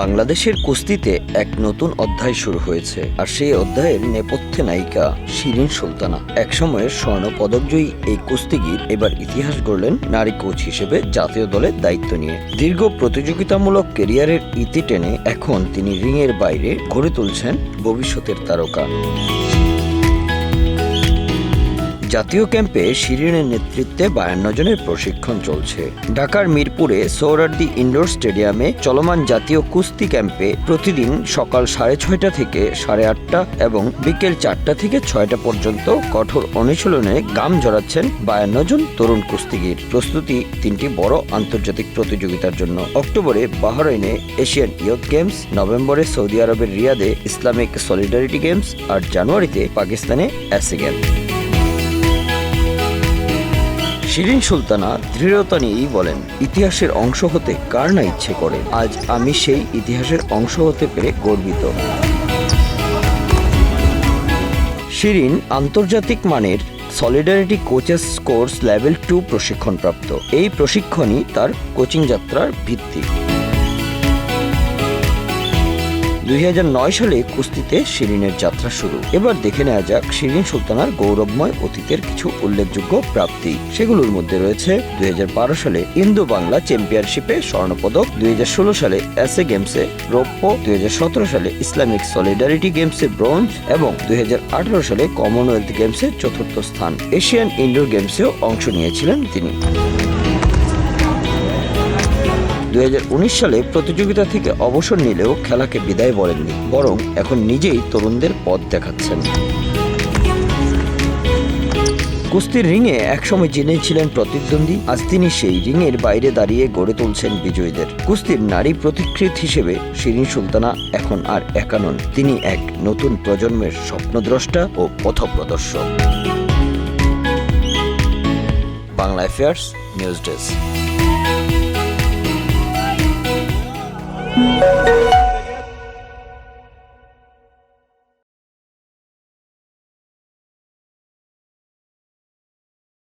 বাংলাদেশের কুস্তিতে এক নতুন অধ্যায় শুরু হয়েছে, আর সেই অধ্যায়ের নেপথ্যে নায়িকা শিরিন সুলতানা। একসময়ের স্বর্ণ পদকজয়ী এই কুস্তিগীর এবার ইতিহাস গড়লেন নারী কোচ হিসেবে জাতীয় দলের দায়িত্ব নিয়ে। দীর্ঘ প্রতিযোগিতামূলক কেরিয়ারের ইতি টেনে এখন তিনি রিংয়ের বাইরে গড়ে তুলছেন ভবিষ্যতের তারকা। জাতীয় ক্যাম্পে শিরিনের নেতৃত্বে বায়ান্ন জনের প্রশিক্ষণ চলছে। ঢাকার মিরপুরে সৌরার্দি ইনডোর স্টেডিয়ামে চলমান জাতীয় কুস্তি ক্যাম্পে প্রতিদিন সকাল সাড়ে ছয়টা থেকে সাড়ে আটটা এবং বিকেল চারটা থেকে ছয়টা পর্যন্ত কঠোর অনুশীলনে গাম জড়াচ্ছেন বায়ান্ন জন তরুণ কুস্তিগির। প্রস্তুতি তিনটি বড় আন্তর্জাতিক প্রতিযোগিতার জন্য। অক্টোবরে বাহরাইনে এশিয়ান ইয়ুথ গেমস, নভেম্বরে সৌদি আরবের রিয়াদে ইসলামিক সলিডারিটি গেমস আর জানুয়ারিতে পাকিস্তানে অ্যাসি গেমস। শিরিন সুলতানা দৃঢ়তা নিয়েই বলেন, ইতিহাসের অংশ হতে কার না ইচ্ছে করে? আজ আমি সেই ইতিহাসের অংশ হতে পেরে গর্বিত। শিরিন আন্তর্জাতিক মানের solidarity coaches course level two প্রশিক্ষণপ্রাপ্ত। এই প্রশিক্ষণই তার কোচিং যাত্রার ভিত্তি। দুই সালে কুস্তিতে শিরিনের যাত্রা শুরু। এবার দেখে নেওয়া যাক শিরিন সুলতানার গৌরবময় অতীতের কিছু উল্লেখযোগ্য প্রাপ্তি। সেগুলোর মধ্যে রয়েছে দুই হাজার বারো সালে ইন্দো বাংলা চ্যাম্পিয়নশিপে স্বর্ণপদক, দুই হাজার ষোলো সালে এসএ গেমসে রৌপ্য, দুই হাজার সতেরো সালে ইসলামিক সলিডারিটি গেমসে ব্রোঞ্জ এবং দুই হাজার আঠারো সালে কমনওয়েলথ গেমসে চতুর্থ স্থান। এশিয়ান ইনডোর গেমসেও অংশ নিয়েছিলেন তিনি। দুই হাজার উনিশ সালে প্রতিযোগিতা থেকে অবসর নিলেও খেলাকে বিদায় বলেননি, বরং এখন নিজেই তরুণদের পথ দেখাচ্ছেন। কুস্তির রিংয়ে একসময় যিনি ছিলেন প্রতিদ্বন্দ্বী, আজ তিনি সেই রিংয়ের বাইরে দাঁড়িয়ে গড়ে তুলছেন বিজয়ীদের। কুস্তির নারী প্রতিকৃত হিসেবে শিরিন সুলতানা এখন আর একা নন, তিনি এক নতুন প্রজন্মের স্বপ্নদ্রষ্টা ও পথপ্রদর্শক। Bangla affairs news desk. thank you.